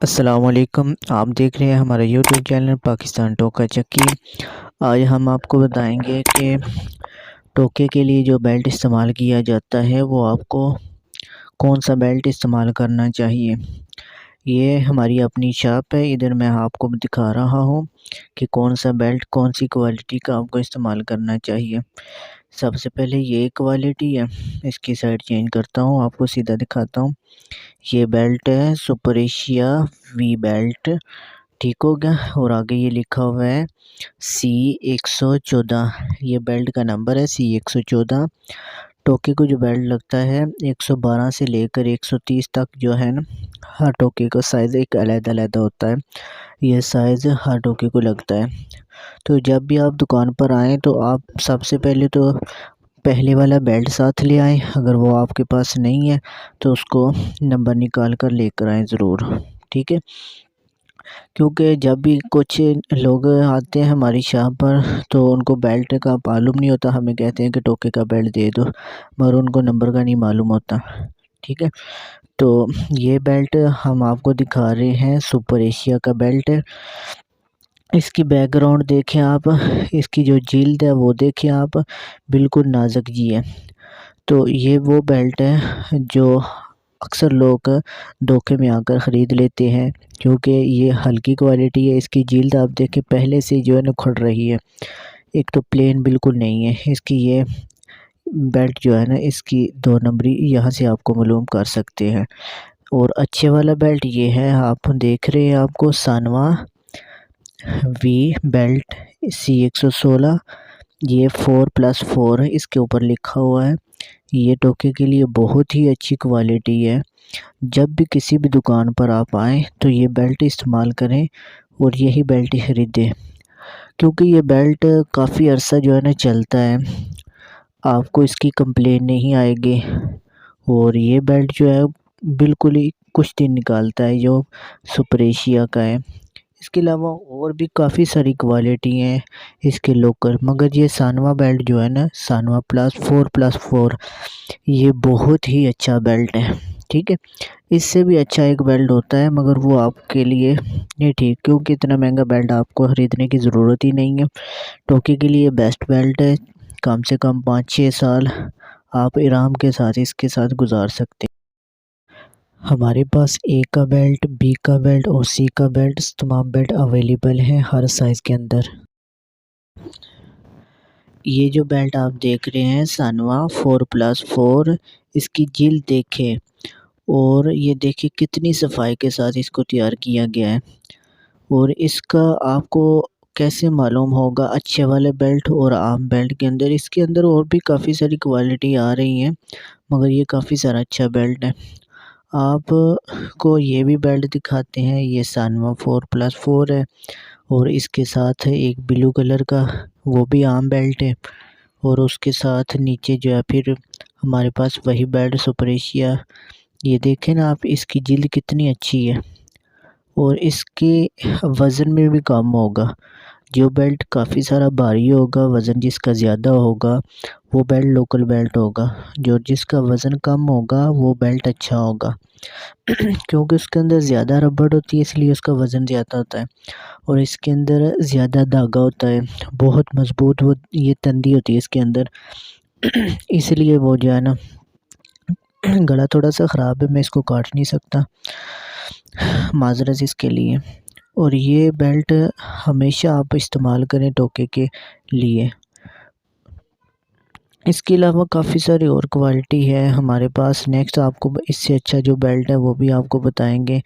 असलकम आप देख रहे हैं हमारा यूट्यूब चैनल पाकिस्तान टोका चक्की। आज हम आपको बताएँगे कि टोके के लिए जो बेल्ट इस्तेमाल किया जाता है, वो आपको कौन सा बेल्ट इस्तेमाल करना चाहिए? ये हमारी अपनी शॉप है। इधर मैं आपको दिखा रहा हूँ कि कौन सा बेल्ट कौन सी क्वालिटी का आपको इस्तेमाल करना चाहिए। सबसे पहले ये क्वालिटी है, इसकी साइड चेंज करता हूँ, आपको सीधा दिखाता हूँ। ये बेल्ट है सुपर एशिया वी बेल्ट ठीक हो गया? और आगे ये लिखा हुआ है सी एक सौ चौदह, ये बेल्ट का नंबर है सी एक सौ चौदह। टोके को जो बेल्ट लगता है 112 से लेकर 130 तक जो है ना, हर टोके का साइज़ एक अलग अलग होता है। यह साइज़ हर टोके को लगता है। तो जब भी आप दुकान पर आएँ तो आप सबसे पहले तो पहले वाला बेल्ट साथ ले आएँ। अगर वो आपके पास नहीं है तो उसको नंबर निकाल कर लेकर आएँ ज़रूर। ठीक है? क्योंकि जब भी कुछ लोग आते हैं हमारी शॉप पर तो उनको बेल्ट का मालूम नहीं होता। हमें कहते हैं कि टोके का बेल्ट दे दो, मगर उनको नंबर का नहीं मालूम होता। ठीक है? तो ये बेल्ट हम आपको दिखा रहे हैं सुपर एशिया का बेल्ट है इसकी बैकग्राउंड देखें आप, इसकी जो जिल्द है वो देखें आप, बिल्कुल नाजुक जी है। तो ये वो बेल्ट है जो अक्सर लोग धोखे में आकर ख़रीद लेते हैं, क्योंकि ये हल्की क्वालिटी है, इसकी जिल्द आप देखें, पहले से जो है ना खुड़ रही है। एक तो प्लेन बिल्कुल नहीं है, इसकी ये बेल्ट जो है ना, इसकी दो नंबरी यहाँ से आपको मालूम कर सकते हैं। और अच्छे वाला बेल्ट ये है, आप देख रहे हैं आपको सानवा वी बेल्ट सी एक सौ सोलह ये फ़ोर प्लस फ़ोर इसके ऊपर लिखा हुआ है। ये टोके के लिए बहुत ही अच्छी क्वालिटी है। जब भी किसी भी दुकान पर आप आएँ तो ये बेल्ट इस्तेमाल करें और यही बेल्ट ही ख़रीदें। क्योंकि ये बेल्ट काफ़ी अर्सा जो है ना चलता है। आपको इसकी कंप्लेन नहीं आएगी और ये बेल्ट जो है, बिल्कुल ही कुछ दिन निकालता है, जो सुपर एशिया का है। इसके अलावा और भी काफ़ी सारी क्वालिटी हैं इसके लोकल मगर ये सानवा बेल्ट जो है ना, सानवा प्लस फोर प्लस फोर ये बहुत ही अच्छा बेल्ट है, ठीक है? इससे भी अच्छा एक बेल्ट होता है, मगर वो आपके लिए नहीं ठीक, क्योंकि इतना महँगा बेल्ट आपको ख़रीदने की ज़रूरत ही नहीं है। टोके के लिए बेस्ट बेल्ट है, कम से कम पाँच छः साल आप आराम के साथ इसके साथ गुजार सकते हैं। हमारे पास ए का बेल्ट बी का बेल्ट और सी का बेल्ट तमाम बेल्ट अवेलेबल हैं हर साइज़ के अंदर। ये जो बेल्ट आप देख रहे हैं सानवा फोर प्लस फोर इसकी जिल देखें और ये देखिए कितनी सफ़ाई के साथ इसको तैयार किया गया है। और इसका आपको कैसे मालूम होगा, अच्छे वाले बेल्ट और आम बेल्ट के अंदर? इसके अंदर और भी काफ़ी सारी क्वालिटी आ रही हैं, मगर ये काफ़ी सारा अच्छा बेल्ट है। आप को ये भी बेल्ट दिखाते हैं, ये सानवा फोर प्लस फोर है और इसके साथ है एक ब्लू कलर का वो भी आम बेल्ट है और उसके साथ नीचे जो है फिर हमारे पास वही बेल्ट सुपर एशिया ये देखें ना आप, इसकी जिल्द कितनी अच्छी है और इसके वज़न में भी कम होगा, जो बेल्ट काफ़ी सारा भारी होगा, वज़न जिसका ज़्यादा होगा वो बेल्ट लोकल बेल्ट होगा। जो जिसका वज़न कम होगा, वो बेल्ट अच्छा होगा। क्योंकि उसके अंदर ज़्यादा रबड़ होती है, इसलिए उसका वज़न ज़्यादा होता है। और इसके अंदर ज़्यादा धागा होता है। बहुत मज़बूत वो, ये तंदी होती है इसके अंदर। इसलिए वो जो है ना, गला थोड़ा सा ख़राब है, मैं इसको काट नहीं सकता। माजरत इसके लिए। और ये बेल्ट हमेशा आप इस्तेमाल करें टोके के लिए। इसके अलावा काफ़ी सारी और क्वालिटी है हमारे पास। नेक्स्ट आपको इससे अच्छा जो बेल्ट है वो भी आपको बताएँगे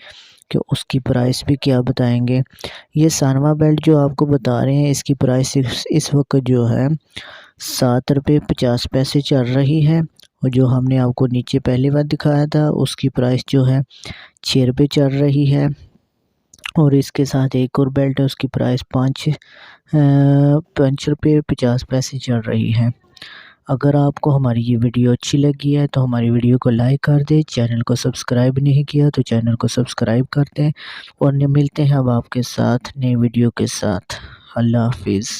कि उसकी प्राइस भी क्या बताएँगे। ये सानवा बेल्ट जो आपको बता रहे हैं, इसकी प्राइस इस वक्त जो है सात रुपये पचास पैसे चल रही है और जो हमने आपको नीचे पहली बार दिखाया था, उसकी प्राइस जो है छः रुपये चल रही है। और इसके साथ एक और बेल्ट है, उसकी प्राइस पाँच पाँच रुपये पचास पैसे चल रही है। अगर आपको हमारी ये वीडियो अच्छी लगी है तो हमारी वीडियो को लाइक कर दें, चैनल को सब्सक्राइब नहीं किया तो चैनल को सब्सक्राइब कर दें, और मिलते हैं अब आपके साथ नई वीडियो के साथ। अल्लाह हाफिज़।